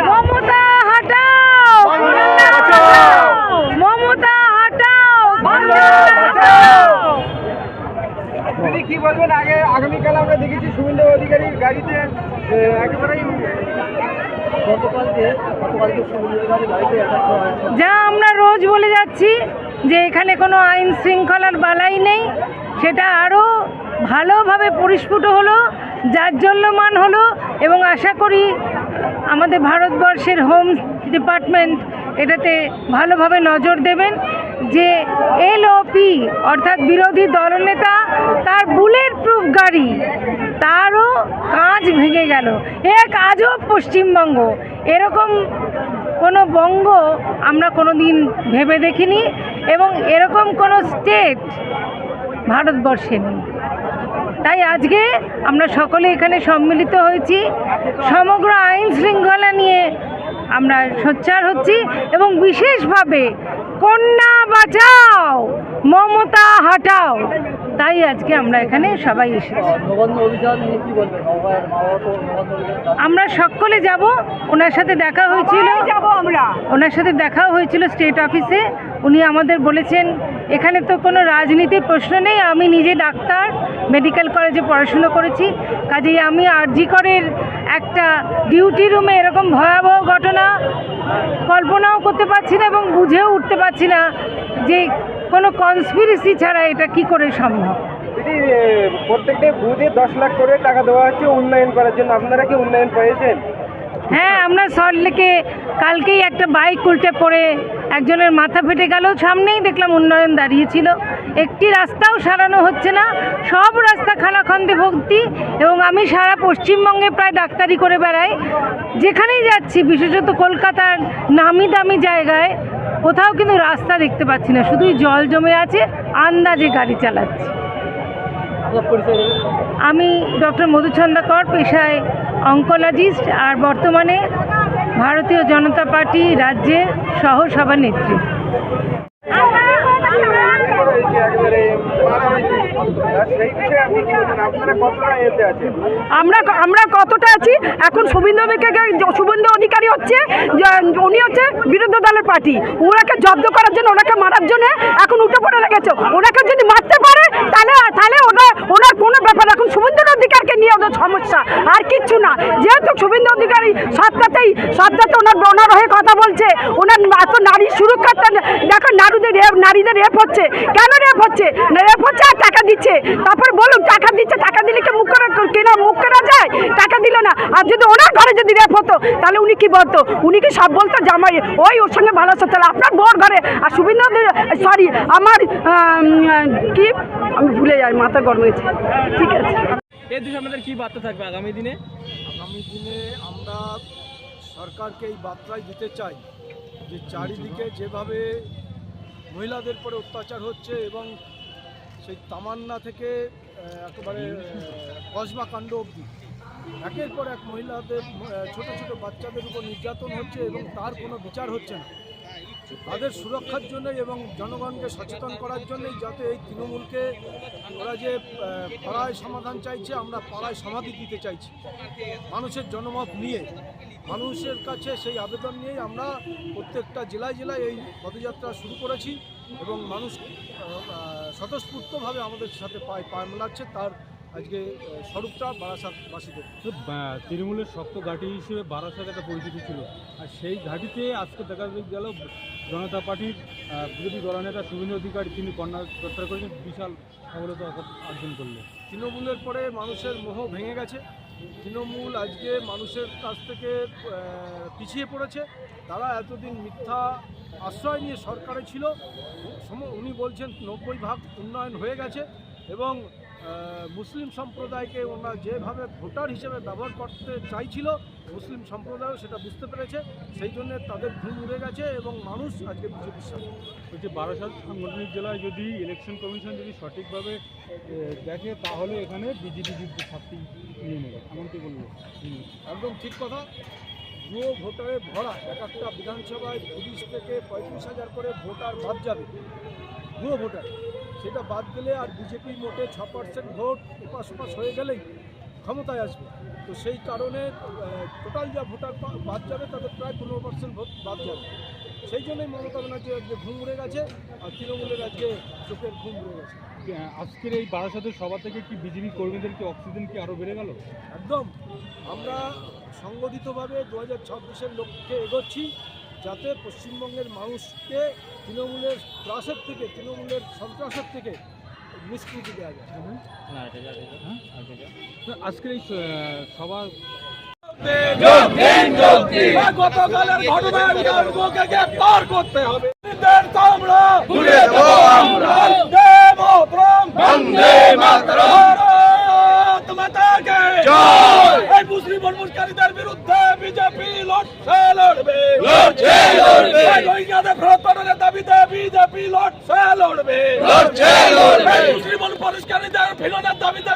মমতা হাটাও। মমতা হাটাও। দিদি কি বলবেন? আগে আগামীকাল আমরা দেখেছি অধিকারীর গাড়িতে একেবারেই যা আমরা রোজ বলে যাচ্ছি যে এখানে কোনো আইন শৃঙ্খলার বালাই নেই। সেটা আরও ভালোভাবে পরিস্ফুট হলো জাজ্জল্যমান হলো এবং আশা করি আমাদের ভারতবর্ষের হোম ডিপার্টমেন্ট এটাতে ভালোভাবে নজর দেবেন যে এলওপি, অর্থাৎ বিরোধী দলনেতা, তার বুলেট প্রুফ গাড়ি, তারও কাঁচ ভেঙে গেল। এক আজব পশ্চিমবঙ্গ। এরকম কোনো বঙ্গ আমরা কোনো দিন ভেবে দেখিনি এবং এরকম কোনো স্টেট ভারতবর্ষে নেই। তাই আজকে আমরা সকলে এখানে সম্মিলিত হয়েছি। সমগ্র আইন শৃঙ্খলা নিয়ে আমরা সোচ্চার হচ্ছি এবং বিশেষভাবে কন্যা বাঁচাও মমতা হাটাও। তাই আজকে আমরা এখানে সবাই এসেছি। আমরা সকলে যাব। ওনার সাথে দেখা হয়েছিল। ওনার সাথে দেখাও হয়েছিল স্টেট অফিসে উনি আমাদের বলেছেন এখানে তো কোনো রাজনীতির প্রশ্ন নেই। আমি নিজে ডাক্তার মেডিকেল কলেজে পড়াশুনো করেছি। কাজেই আমি আরজি করের একটা ডিউটি রুমে এরকম ভয়াবহ ঘটনা কল্পনাও করতে পারছি না এবং বুঝেও উঠতে পারছি না যে কোনো কনস্পিরেসি ছাড়া এটা কি করে সম্ভব। প্রত্যেকটা বুথে দশ লাখ করে টাকা দেওয়া হচ্ছে উন্নয়ন করার জন্য। আপনারা কি উন্নয়ন পেয়েছেন? হ্যাঁ আমরা সল্টলেকে কালকেই একটা বাইক উল্টে পড়ে একজনের মাথা ফেটে গেল। সামনেই দেখলাম উন্নয়ন দাঁড়িয়েছিল একটি রাস্তাও সারানো হচ্ছে না। সব রাস্তা খানাখন্দে ভর্তি এবং আমি সারা পশ্চিমবঙ্গে প্রায় ডাক্তারি করে বেড়াই। যেখানেই যাচ্ছি, বিশেষত কলকাতার নামি দামি জায়গায়, কোথাও কিন্তু রাস্তা দেখতে পাচ্ছি না। শুধুই জল জমে আছে, আন্দাজে গাড়ি চালাচ্ছি। আমি ডক্টর মধুচন্দ্রকর পেশায় অঙ্কোলজিস্ট, আর বর্তমানে ভারতীয় জনতা পার্টি রাজ্যের সহ সভানেত্রী হয়েছে একেবারে মারা হয়েছে আর সেই বিষয়ে আপনি কি বলবেন আপনারা কতটা এতে আছেন আমরা আমরা কতটা আছি? এখন শুভেন্দু শুভেন্দু অধিকারী হচ্ছে উনি হচ্ছে বিরোধী দলের পার্টি। ওনাকে জব্দ করার জন্য, ওনাকে মারার জন্য এখন উঠে পড়ে লেগেছে। ওনাকে যদি মারতে পারে তাহলে তাহলে ওনার ওনার কোনো ব্যাপার এখন শুভেন্দু অধিকারকে নিয়ে ওদের সমস্যা আর কিচ্ছু না। যেহেতু শুভেন্দু অধিকারী সবটাতেই সবটাতে ওনার ওনার হয়ে কথা বলছে। ওনার এত নারী সুরক্ষা দেখো নারীদের রেপ নারীদের রেপ হচ্ছে। কেন রেপ হচ্ছে? রেপ হচ্ছে আর টাকা দিচ্ছে। তারপরে বলুন, টাকা দিচ্ছে, টাকা দিলে কি মুখ করে কেনা মুখ করা যায়? টাকা দিল না। আর যদি ওনার ঘরে যদি রেপ হতো, তাহলে উনি কি বলতো? উনি কি সব বলতো আমার ওই ওর সঙ্গে ভালো আছে। তাহলে আপনার বোর ঘরে আর সুবিধা সরি আমার কি? আমি ভুলে যাই, মাথা গরম হয়েছে। ঠিক আছে। এর দিকে আপনাদের কি বার্তা থাকবে আগামী দিনে? আগামী দিনে আমরা সরকারকে এই বার্তাই দিতে চাই যে চারিদিকে যেভাবে মহিলাদের পরে অত্যাচার হচ্ছে এবং সেই তামান্না থেকে একেবারে কসবা কাণ্ড অবধি। একের পর এক মহিলাদের ছোট ছোট বাচ্চাদের উপর নির্যাতন হচ্ছে এবং তার কোনো বিচার হচ্ছে না। তাদের সুরক্ষার জন্য এবং জনগণকে সচেতন করার জন্যই যাতে এই তৃণমূলকে ওরা যে পাড়ায় সমাধান চাইছে, আমরা পাড়ায় সমাধি দিতে চাইছি। মানুষের জনমত নিয়ে, মানুষের কাছে সেই আবেদন নিয়েই আমরা প্রত্যেকটা জেলায় জেলায় এই পদযাত্রা শুরু করেছি এবং মানুষ স্বতঃস্ফূর্তভাবে আমাদের সাথে পায় পায় মেলাচ্ছে। তার আজকে স্বরূপটা বারাসাতবাসীদের তৃণমূলের শক্ত ঘাঁটি হিসেবে বারাসাত একটা পরিচিতি ছিল। আর সেই ঘাঁটিতে আজকে দেখা গেল জনতা পার্টির বিরোধী দলনেতা শুভেন্দু অধিকারী তিনি কন্যা প্রত্যাহার করেছেন বিশাল সফলতা অর্জন করলেন। তৃণমূলের পরে মানুষের মোহ ভেঙে গেছে। তৃণমূল আজকে মানুষের কাছ থেকে পিছিয়ে পড়েছে। তারা এতদিন মিথ্যা আশ্রয় নিয়ে সরকারে ছিল। উনি বলছেন নব্বই ভাগ উন্নয়ন হয়ে গেছে এবং মুসলিম সম্প্রদায়কে ওনারা যেভাবে ভোটার হিসেবে ব্যবহার করতে চাইছিল মুসলিম সম্প্রদায়ও সেটা বুঝতে পেরেছে। সেই জন্য তাদের ঘুম উড়ে গেছে এবং মানুষ আজকে বিজেপির সাথে বলছে বারাসাত সাংগঠনিক জেলায় যদি ইলেকশন কমিশন যদি সঠিকভাবে দেখে তাহলে এখানে বিজেপি যুদ্ধ ছাত্রী নিয়ে নেবে। এমনটি তিনি। একদম ঠিক কথা। ভুয়ো ভোটারে ভরা। এক একটা বিধানসভায় তিরিশ থেকে পঁয়ত্রিশ হাজার করে ভোটার বাদ যাবে। ভুয়ো ভোটার। সেটা বাদ গেলে আর বিজেপি মোটে ছ পার্সেন্ট ভোট উপাস উপাস হয়ে গেলেই ক্ষমতায় আসবে। তো সেই কারণে টোটাল যা ভোটার বাদ যাবে তাদের প্রায় পনেরো পার্সেন্ট ভোট বাদ যাবে। সেই জন্যই মমতা ব্যানার্জি আজকে ঘুম উড়ে গেছে আর তৃণমূলের আজকে চোখের ঘুম উড়ে গেছে। আজকের এই বারাসাতের সভা থেকে কি বিজেপি কর্মীদের কি অক্সিজেন কি আরও বেড়ে গেল? একদম। আমরা সংগঠিতভাবে দু হাজার ছাব্বিশের লক্ষ্যে এগোচ্ছি যাতে পশ্চিমবঙ্গের মানুষকে তৃণমূলের ত্রাসের থেকে তৃণমূলের সন্ত্রাসের থেকে নিষ্কৃতি দেওয়া যায়। তো আজকের এই সভা গতকালের ঘটনায় বুকে গ্রেফতার করতে হবে আমরা ঘুরে দেবো আমরা বন্দে মাতরম বন্দে মাতরম এই মুসলিম অনুষ্কারীদের বিরুদ্ধে বিজেপি লড়ছে লড়বে। লড়ছে লড়বে। রোহিঙ্গাদের ফেরত পাঠানোর দাবিতে বিজেপি লড়ছে লড়বে লড়ছে লড়বে মুসলিম অনুষ্কারীদের ফিরনের দাবিতে